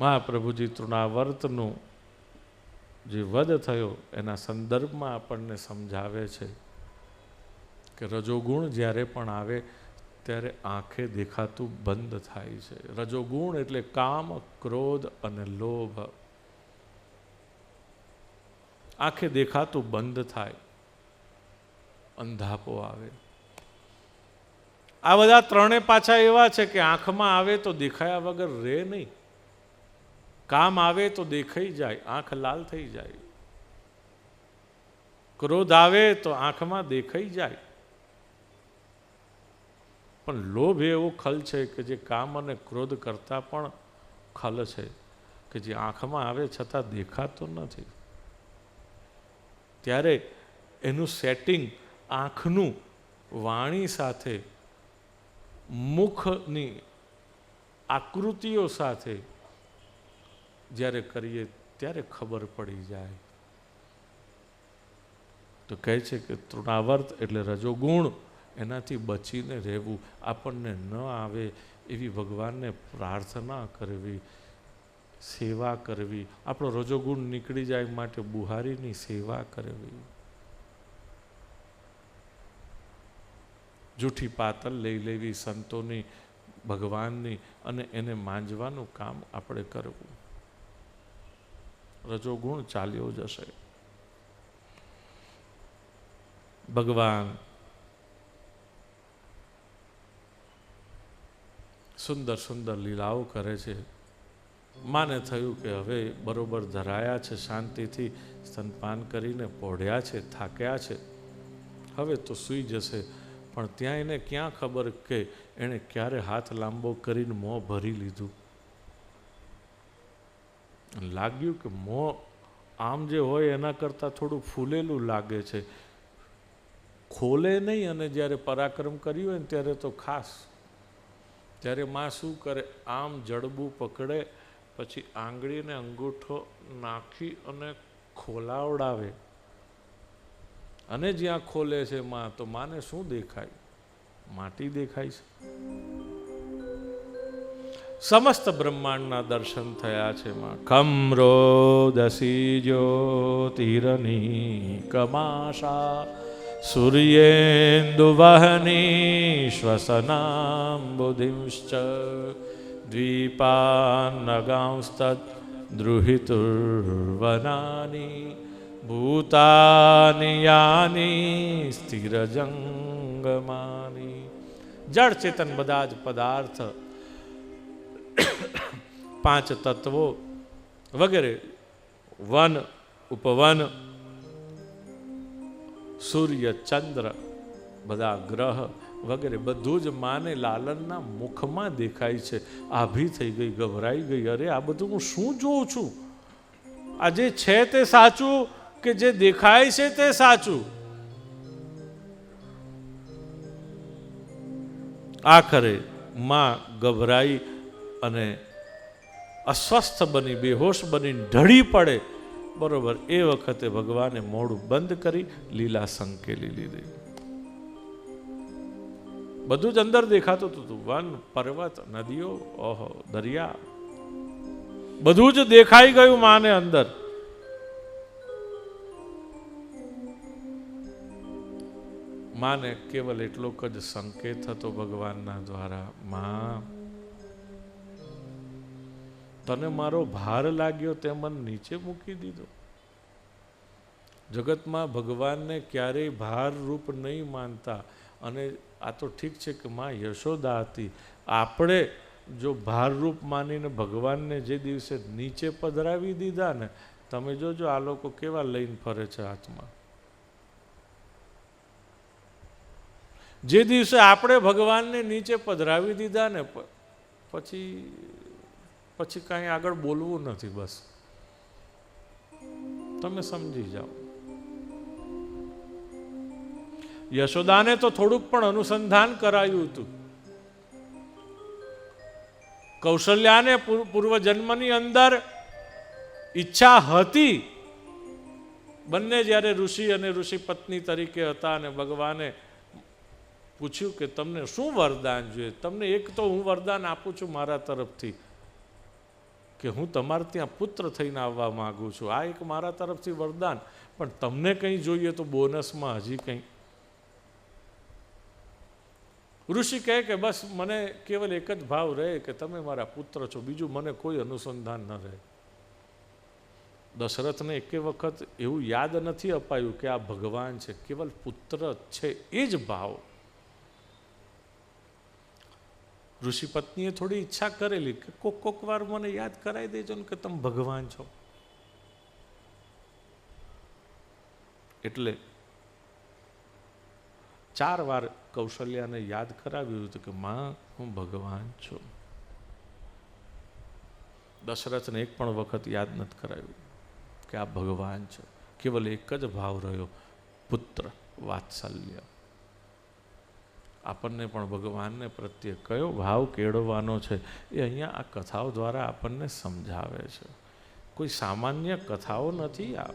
મહાપ્રભુજી તૃણાવર્તનું જે વધ થયો, એના સંદર્ભમાં આપણને સમજાવે છે કે રજોગુણ જ્યારે પણ આવે, ત્યારે આંખે દેખાતું બંધ થાય છે. રજોગુણ એટલે કામ, ક્રોધ અને લોભ. આંખે દેખાતું બંધ થાય, અંધાપો આવે. આ બધા ત્રણે પાછા એવા છે કે આંખમાં આવે તો દેખાયા વગર રહે નહીં. કામ આવે તો દેખાઈ જાય, આંખ લાલ થઈ જાય. ક્રોધ આવે તો આંખમાં દેખાઈ જાય. પણ લોભ એવો ખલ છે કે જે કામ અને ક્રોધ કરતાં પણ ખલ છે, કે જે આંખમાં આવે છતાં દેખાતો નથી. ત્યારે એનું સેટિંગ આંખનું વાણી સાથે, મુખની આકૃતિઓ સાથે જ્યારે કરીએ ત્યારે ખબર પડી જાય. તો કહે છે કે તૃણાવર્ત એટલે રજોગુણ, એનાથી બચીને રહેવું, આપણને ન આવે એવી ભગવાનને પ્રાર્થના કરવી, સેવા કરવી. આપણો રજોગુણ નીકળી જાય માટે બુહારીની સેવા કરવી. જૂઠી પાતલ લઈ લેવી સંતોની, ભગવાનની અને એને માંજવાનું કામ આપણે કરવું. રજોગુણ ચાલ્યો જશે. ભગવાન સુંદર સુંદર લીલાઓ કરે છે. માને થયું કે હવે બરોબર ધરાયા છે, શાંતિથી સ્તનપાન કરીને પોઢ્યા છે, થાક્યા છે. હવે તો સૂઈ જશે, પણ ત્યાં એને ક્યાં ખબર કે એણે ક્યારે હાથ લાંબો કરીને મોં ભરી લીધું. લાગ્યું કે મોં આમ જે હોય એના કરતાં થોડું ફૂલેલું લાગે છે. ખોલે નહીં અને જ્યારે પરાક્રમ કર્યું હોય ને ત્યારે તો ખાસ. ત્યારે માં શું કરે? આમ જડબું પકડે, પછી આંગળીને અંગૂઠો નાખી અને ખોલાવડાવે. અને જ્યાં ખોલે છે માં, તો માને શું દેખાય? માટી દેખાય છે. સમસ્ત બ્રહ્માંડના દર્શન થયા છે માં. કમરો દસી તીરની કમાશા. સૂર્યેન્દુવહની શ્વસનાંબુધિંશ્ચ. દ્વીપાન્નગાંસ્તદ દ્રુહિતુર્વનાની ભૂતાની યાની સ્થિરજંગમાની. જળ ચેતન બધા જ પદાર્થ પાંચ તત્વો વગેરે. વન, ઉપવન, સૂર્ય, ચંદ્ર, બધા ગ્રહ વગેરે. બધું જ માને લાલનના મુખમાં દેખાય છે. આભી થઈ ગઈ, ગભરાઈ ગઈ. અરે, આ બધું હું શું જોઉં છું? આ જે છે તે સાચું કે જે દેખાય છે તે સાચું? આખરે માં ગભરાઈ અને અસ્વસ્થ બની, બેહોશ બની, ઢળી પડે. બરોબર, એ વખતે ભગવાને મોડું બંધ કરી, લીલા સંકેલી લીધી. બધું જ અંદર દેખાતું હતું વન પર્વત, નદીઓ, ઓહો, દરિયા. બધું જ દેખાઈ ગયું માને અંદર. માને કેવલ એટલો જ સંકેત હતો ભગવાનના દ્વારા. માં તને મારો ભાર લાગ્યો તે મને નીચે મૂકી દીધો. જગતમાં ભગવાનને ક્યારેય ભાર રૂપ નહીં માનતા. અને આ તો ઠીક છે કે માં યશોદા હતી. આપણે જો ભારરૂપ માનીને ભગવાનને જે દિવસે નીચે પધરાવી દીધા ને, તમે જોજો આ લોકો કેવા લઈને ફરે છે હાથમાં. જે દિવસે આપણે ભગવાનને નીચે પધરાવી દીધા ને પછી પછી કાંઈ આગળ બોલવું નથી બસ. તમે સમજી જાઓ. યશોદાને તો થોડુંક પણ અનુસંધાન કરાયું હતું. કૌશલ્યાને પૂર્વજન્મની અંદર ઈચ્છા હતી. બંને જ્યારે ઋષિ અને ઋષિ પત્ની તરીકે હતા અને ભગવાને પૂછ્યું કે તમને શું વરદાન જોઈએ? તમને એક તો હું વરદાન આપું છું મારા તરફથી. કે હું તમારે ત્યાં પુત્ર થઈને આવવા માગું છું. આ એક મારા તરફથી વરદાન. પણ તમને કંઈ જોઈએ તો બોનસમાં હજી કંઈ. ઋષિ કહે કે બસ મને કેવલ એક જ ભાવ રહે કે તમે મારા પુત્ર છો. બીજું મને કોઈ અનુસંધાન ન રહે. દશરથને એકે વખત એવું યાદ નથી અપાયું કે આ ભગવાન છે. કેવલ પુત્ર છે. એ જ ભાવ. ઋષિ પત્નીએ થોડી ઈચ્છા કરેલી કે કોક કોક વાર મને યાદ કરાવી દેજો ને કે તમે ભગવાન છો. એટલે ચાર વાર કૌશલ્યાને યાદ કરાવ્યું હતું કે માં, હું ભગવાન છું. દશરથને એક પણ વખત યાદ નથી કરાવ્યું કે આ ભગવાન છે. કેવલ એક જ ભાવ રહ્યો, પુત્ર, વાત્સલ્ય. આપણને પણ ભગવાનને પ્રત્યે કયો ભાવ કેળવવાનો છે એ અહીંયા આ કથાઓ દ્વારા આપણને સમજાવે છે. કોઈ સામાન્ય કથાઓ નથી આ